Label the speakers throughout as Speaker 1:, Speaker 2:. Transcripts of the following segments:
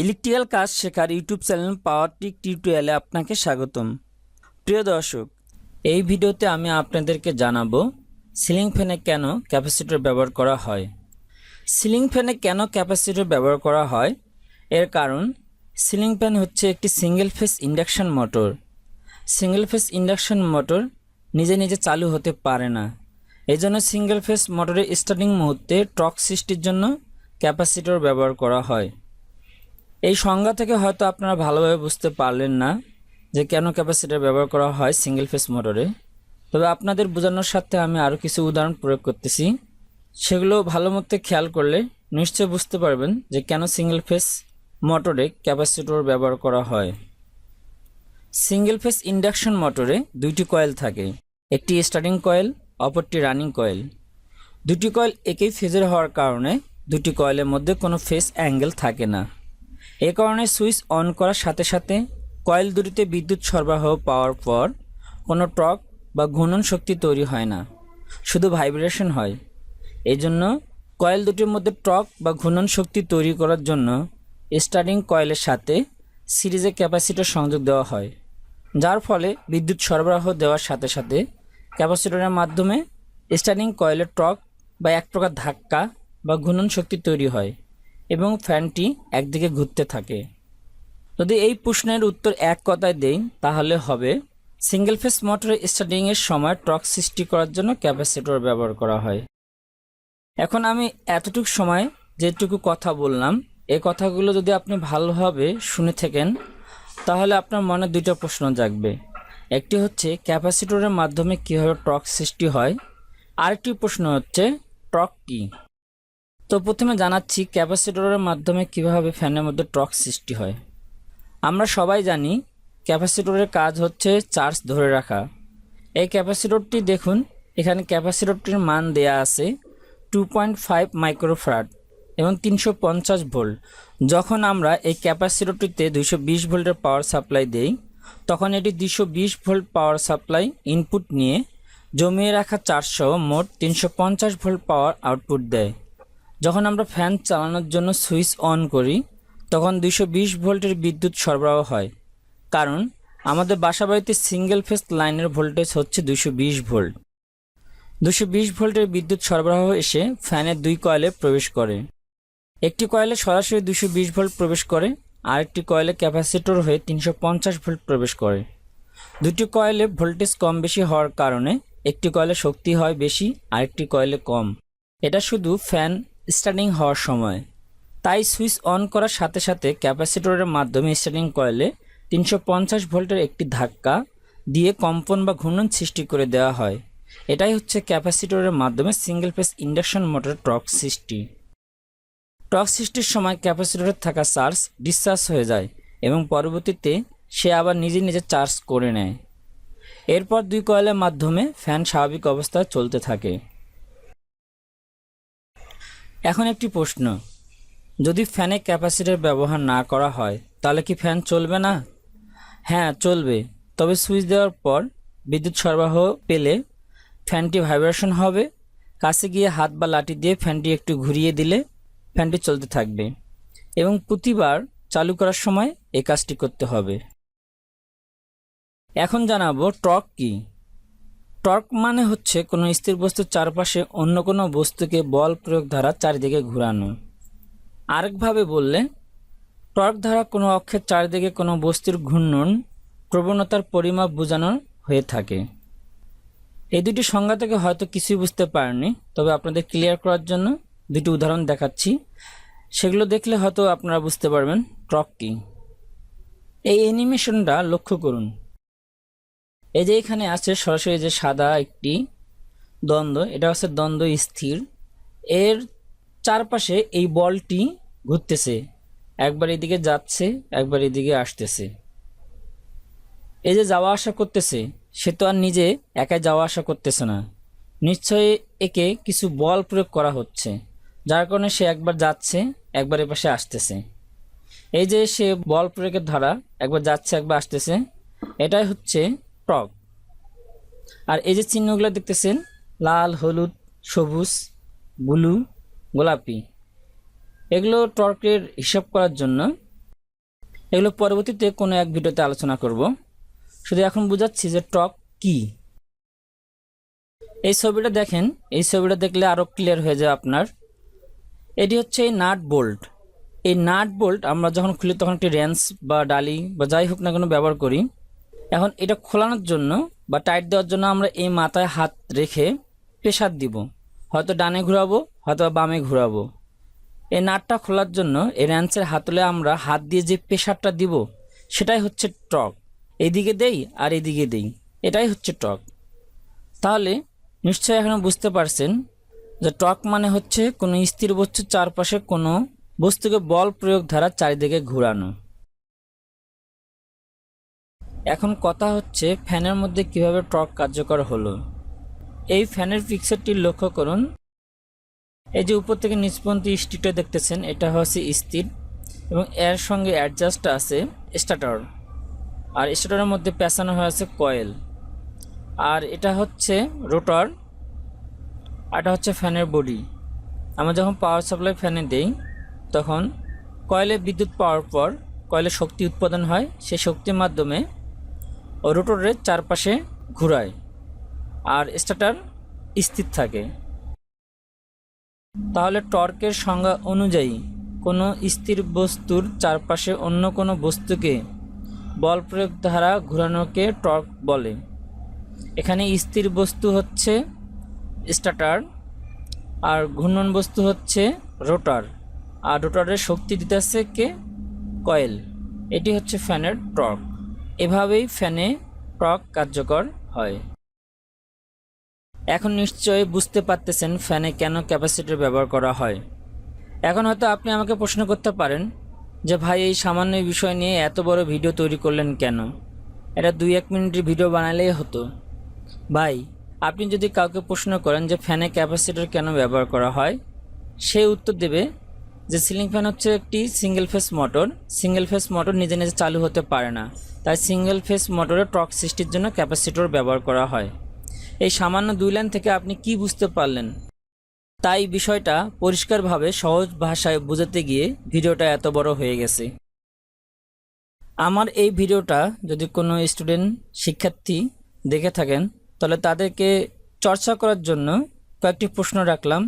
Speaker 1: Electrical কাজ শেখার YouTube channel পাওয়ার tick টিউটোরিয়ালে আপনাকে স্বাগতম। প্রিয় দর্শক, এই ভিডিওতে আমি আপনাদেরকে জানাব, সিলিং ফ্যানে কেন ক্যাপাসিটর ব্যবহার করা হয়? সিলিং ফ্যানে কেন ক্যাপাসিটর ব্যবহার করা হয়? এর কারণ, সিলিং ফ্যান হচ্ছে একটি single phase induction motor. Single phase induction motor নিজে নিজে চালু হতে পারে না। এই জন্য সিঙ্গেল ফেস মোটরের স্টার্টিং মুহূর্তে টর্ক সৃষ্টির জন্য ক্যাপাসিটর ব্যবহার করা হয়। এই সংজ্ঞা থেকে হয়তো আপনারা ভালোভাবে বুঝতে পারলেন না যে কেন ক্যাপাসিটার ব্যবহার করা হয় সিঙ্গেল ফেস মোটরে তবে আপনাদের বোঝানোর সাথে আমি আরও কিছু উদাহরণ প্রয়োগ করতেছি। সেগুলো ভালো মতো খেয়াল করলে নিশ্চয় বুঝতে পারবেন যে কেন সিঙ্গেল ফেস মোটরে ক্যাপাসিটর ব্যবহার করা হয়। সিঙ্গেল ফেস ইন্ডাকশন মোটরে দুইটি কয়েল থাকে, একটি স্টার্টিং কয়েল অপরটি রানিং কয়েল দুটি কয়েল একই ফেজের হওয়ার কারণে দুটি কয়েলের মধ্যে কোনো ফেস অ্যাঙ্গেল থাকে না। এ কারণে সুইচ অন করার সাথে সাথে কয়েল দুটিতে বিদ্যুৎ সরবরাহ পাওয়ার পর কোনো টর্ক বা ঘূর্ণন শক্তি তৈরি হয় না, শুধু ভাইব্রেশন হয়। এই জন্য কয়েল দুটির মধ্যে টর্ক বা ঘূর্ণন শক্তি তৈরি করার জন্য স্টার্টিং কয়েলের সাথে সিরিজে ক্যাপাসিটর সংযোগ দেওয়া হয়, যার ফলে বিদ্যুৎ সরবরাহ দেওয়ার সাথে সাথে ক্যাপাসিটরের মাধ্যমে স্টার্টিং কয়েলের টর্ক বা এক প্রকার ধাক্কা বা ঘূর্ণন শক্তি তৈরি হয়। এবং ফ্যানটি একদিকে ঘুরতে থাকে। যদি এই প্রশ্নের উত্তর এক কথায় দেই, তাহলে হবে সিঙ্গেল ফেস মোটরের স্টার্টিংয়ের সময় টর্ক সৃষ্টি করার জন্য ক্যাপাসিটর ব্যবহার করা হয়। এখন আমি এতটুকু সময় যেটুকু কথা বললাম এই কথাগুলো যদি আপনি ভালোভাবে শুনে থাকেন, তাহলে আপনার মনে দুইটা প্রশ্ন জাগবে। একটি হচ্ছে ক্যাপাসিটরের মাধ্যমে কীভাবে টর্ক সৃষ্টি হয়? আরেকটি প্রশ্ন হচ্ছে টর্ক কী? তো প্রথমে জানাচ্ছি, ক্যাপাসিটরের মাধ্যমে কীভাবে ফ্যানের মধ্যে টর্ক সৃষ্টি হয়। আমরা সবাই জানি, ক্যাপাসিটরের কাজ হচ্ছে চার্জ ধরে রাখা। এই ক্যাপাসিটরটি দেখুন, এখানে ক্যাপাসিটরটির মান দেয়া আছে টু পয়েন্ট ফাইভ মাইক্রোফ্রাড এবং তিনশো পঞ্চাশ ভোল্ট। যখন আমরা এই ক্যাপাসিটরটিতে দুশো বিশ ভোল্টের পাওয়ার সাপ্লাই দেই, তখন এটি দুশো বিশ ভোল্ট পাওয়ার সাপ্লাই ইনপুট নিয়ে জমিয়ে রাখা চারশো মোট তিনশো পঞ্চাশ ভোল্ট পাওয়ার আউটপুট দেয়। যখন আমরা ফ্যান চালানোর জন্য সুইচ অন করি, তখন দুইশো বিশ ভোল্টের বিদ্যুৎ সরবরাহ হয়। কারণ, আমাদের বাসাবাড়িতে সিঙ্গেল ফেস লাইনের ভোল্টেজ হচ্ছে দুশো ভোল্ট। দুশো ভোল্টের বিদ্যুৎ সরবরাহ এসে ফ্যানের দুই কয়েলে প্রবেশ করে। একটি কয়েলে সরাসরি দুশো ভোল্ট প্রবেশ করে, আরেকটি কয়েলে ক্যাপাসিটর হয়ে তিনশো পঞ্চাশ ভোল্ট প্রবেশ করে। দুটি কয়েলে ভোল্টেজ কম বেশি হওয়ার কারণে, একটি কয়েলে শক্তি হয় বেশি, আরেকটি কয়েলে কম। এটা শুধু ফ্যান স্টার্টিং হওয়ার সময়। তাই সুইচ অন করার সাথে সাথে ক্যাপাসিটরের মাধ্যমে স্টার্টিং কয়েলে তিনশো পঞ্চাশ ভোল্টের একটি ধাক্কা দিয়ে কম্পন বা ঘূর্ণন সৃষ্টি করে দেওয়া হয়। এটাই হচ্ছে ক্যাপাসিটরের মাধ্যমে single phase induction motor torque সৃষ্টি। টর্ক সৃষ্টির সময় ক্যাপাসিটরে থাকা চার্জ ডিসচার্জ হয়ে যায় এবং পরবর্তীতে সে আবার নিজে নিজে চার্জ করে নেয়। এরপর দুই কয়েলের মাধ্যমে ফ্যান স্বাভাবিক অবস্থায় চলতে থাকে। এখন একটি প্রশ্ন। যদি ফ্যানে ক্যাপাসিটর ব্যবহার না করা হয়, তাহলে কি ফ্যান চলবে না? হ্যাঁ চলবে। তবে সুইচ দেওয়ার পর বিদ্যুৎ সরবরাহ পেলে ফ্যানটি ভাইব্রেশন হবে। কাছে গিয়ে হাত বা লাঠি দিয়ে ফ্যানটি একটু ঘুরিয়ে দিলে ফ্যানটি চলতে থাকবে এবং প্রতিবার চালু করার সময় এই কাজটি করতে হবে। এখন জানাব টর্ক কি। টর্ক মানে হচ্ছে কোনো স্থির বস্তুর চারপাশে অন্য কোনো বস্তুকে বল প্রয়োগ দ্বারা চারিদিকে ঘোরানো। আরেকভাবে বললে, টর্ক দ্বারা কোনো অক্ষের চারিদিকে কোনো বস্তুর ঘূর্ণন প্রবণতার পরিমাপ বোঝানো হয়ে থাকে। এই দুটি সংজ্ঞা থেকে হয়তো কিছুই বুঝতে পারেননি, তবে আপনাদের ক্লিয়ার করার জন্য দুটি উদাহরণ দেখাচ্ছি। সেগুলো দেখলে হয়তো আপনারা বুঝতে পারবেন, টর্ক কী। এই অ্যানিমেশনটা লক্ষ্য করুন। এই যে এখানে আছে সরাসরি যে সাদা একটি দ্বন্দ্ব, এটা হচ্ছে দ্বন্দ্ব স্থির। এর চারপাশে এই বলটি ঘুরতেছে, একবার এদিকে যাচ্ছে, একবার এদিকে আসতেছে। এই যে যাওয়া আসা করতেছে, সে তো আর নিজে একাই যাওয়া আসা করতেছে না। নিশ্চয়ই একে কিছু বল প্রয়োগ করা হচ্ছে, যার কারণে সে একবার যাচ্ছে, একবার এপাশে আসতেছে। এই যে সে বল প্রয়োগের ধারা, একবার যাচ্ছে, একবার আসতেছে, এটাই হচ্ছে টক আর এই যে চিহ্নগুলো দেখতেছেন, লাল, হলুদ, সবুজ, ব্লু, গোলাপি, এগুলো টর্কের হিসাব করার জন্য এগুলো পরবর্তীতে কোনো এক ভিডিওতে আলোচনা করব। শুধু এখন বুঝাচ্ছি যে টক কি। এই ছবিটা দেখেন, এই ছবিটা দেখলে আরও ক্লিয়ার হয়ে যায় আপনার। এটি হচ্ছে এই নাট বোল্ট। এই নাট বোল্ট আমরা যখন খুলি তখন একটি র্যান্স বা ডালি বা যাই হোক না কেন ব্যবহার করি। এখন এটা খোলানোর জন্য বা টাইট দেওয়ার জন্য আমরা এই মাথায় হাত রেখে প্রেশার দিব। হয়তো ডানে ঘোরাবো, হয়তো বামে ঘোরাবো। এই নাটটা খোলার জন্য এই র্যান্সের হাতলে আমরা হাত দিয়ে যে প্রেশারটা দিব, সেটাই হচ্ছে টক এইদিকে দেই আর এদিকে দেই, এটাই হচ্ছে টক তাহলে নিশ্চয়ই এখন বুঝতে পারছেন যে টক মানে হচ্ছে কোনো স্থির বস্তুর চারপাশে কোনো বস্তুকে বল প্রয়োগ দ্বারা চারিদিকে ঘোরানো। এখন কথা হচ্ছে ফ্যানের মধ্যে কীভাবে টর্ক কার্যকর হলো। এই ফ্যানের পিকচারটি লক্ষ্য করুন। এই যে উপর থেকে নিচপন্থী স্টিকটা দেখতেছেন, এটা হচ্ছে স্থির এবং এর সঙ্গে অ্যাডজাস্ট আছে স্টার্টার আর স্টার্টারের মধ্যে পেঁচানো হয়ে আছে কয়েল আর এটা হচ্ছে রোটর আর এটা হচ্ছে ফ্যানের বডি আমরা যখন পাওয়ার সাপ্লাই ফ্যানে দেই, তখন কয়েলে বিদ্যুৎ পাওয়ার পর কয়েলে শক্তি উৎপাদন হয়, সেই শক্তির মাধ্যমে রোটরের চারপাশে ঘুরায় আর স্টার্টার স্থির থাকে। তাহলে টর্কের সংজ্ঞা অনুযায়ী কোনো স্থির বস্তুর চারপাশে অন্য কোনো বস্তুকে বল প্রয়োগ দ্বারা ঘোরানোকে টর্ক বলে। এখানে স্থির বস্তু হচ্ছে স্টার্টার আর ঘূর্ণন বস্তু হচ্ছে রোটার। আর রোটারের শক্তি দিতেছে কে? কয়েল। এটি হচ্ছে ফ্যানের টর্ক। এভাবেই ফ্যানে টর্ক কার্যকর হয়। এখন নিশ্চয়ই বুঝতে পারতেছেন ফ্যানে কেন ক্যাপাসিটর ব্যবহার করা হয়। এখন হয়তো আপনি আমাকে প্রশ্ন করতে পারেন যে, ভাই, এই সামান্য বিষয় নিয়ে এত বড় ভিডিও তৈরি করলেন কেন? এটা দুই এক মিনিটের ভিডিও বানালেই হতো। ভাই, আপনি যদি কাউকে প্রশ্ন করেন যে, ফ্যানে ক্যাপাসিটর কেন ব্যবহার করা হয়? সে উত্তর দেবে যে সিলিং ফ্যান হচ্ছে একটি single phase motor single phase motor নিজে নিজে চালু হতে পারে না। তাই সিঙ্গেল ফেস মোটরে টর্ক সৃষ্টির জন্য ক্যাপাসিটর ব্যবহার করা হয়। এই সামান্য দুই লাইন থেকে আপনি কি বুঝতে পারলেন? তাই বিষয়টা পরিষ্কারভাবে সহজ ভাষায় বোঝাতে গিয়ে ভিডিওটা এত বড় হয়ে গেছে। আমার এই ভিডিওটা যদি কোনো স্টুডেন্ট শিক্ষার্থী দেখে থাকেন, তাহলে তাদেরকে চর্চা করার জন্য কয়েকটি প্রশ্ন রাখলাম।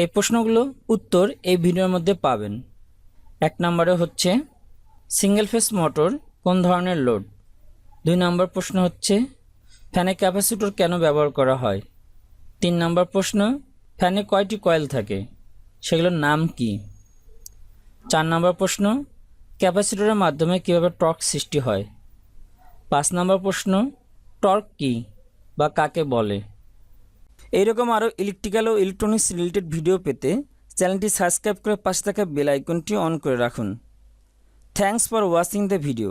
Speaker 1: এই প্রশ্নগুলো উত্তর এই ভিডিওর মধ্যে পাবেন। এক নম্বরে হচ্ছে সিঙ্গেল ফেস মোটর কোন ধরনের লোড দুই নম্বর প্রশ্ন হচ্ছে ফ্যানে ক্যাপাসিটর কেন ব্যবহার করা হয়? তিন নম্বর প্রশ্ন ফ্যানে কয়টি কয়েল থাকে? সেগুলোর নাম কি? চার নম্বর প্রশ্ন ক্যাপাসিটরের মাধ্যমে কীভাবে টর্ক সৃষ্টি হয়? পাঁচ নম্বর প্রশ্ন টর্ক কি বা কাকে বলে? এইরকম আরও ইলেকট্রিক্যাল ও ইলেকট্রনিক্স রিলেটেড ভিডিও পেতে চ্যানেলটি সাবস্ক্রাইব করে পাশে থাকা বেল আইকনটি অন করে রাখুন। Thanks for watching the video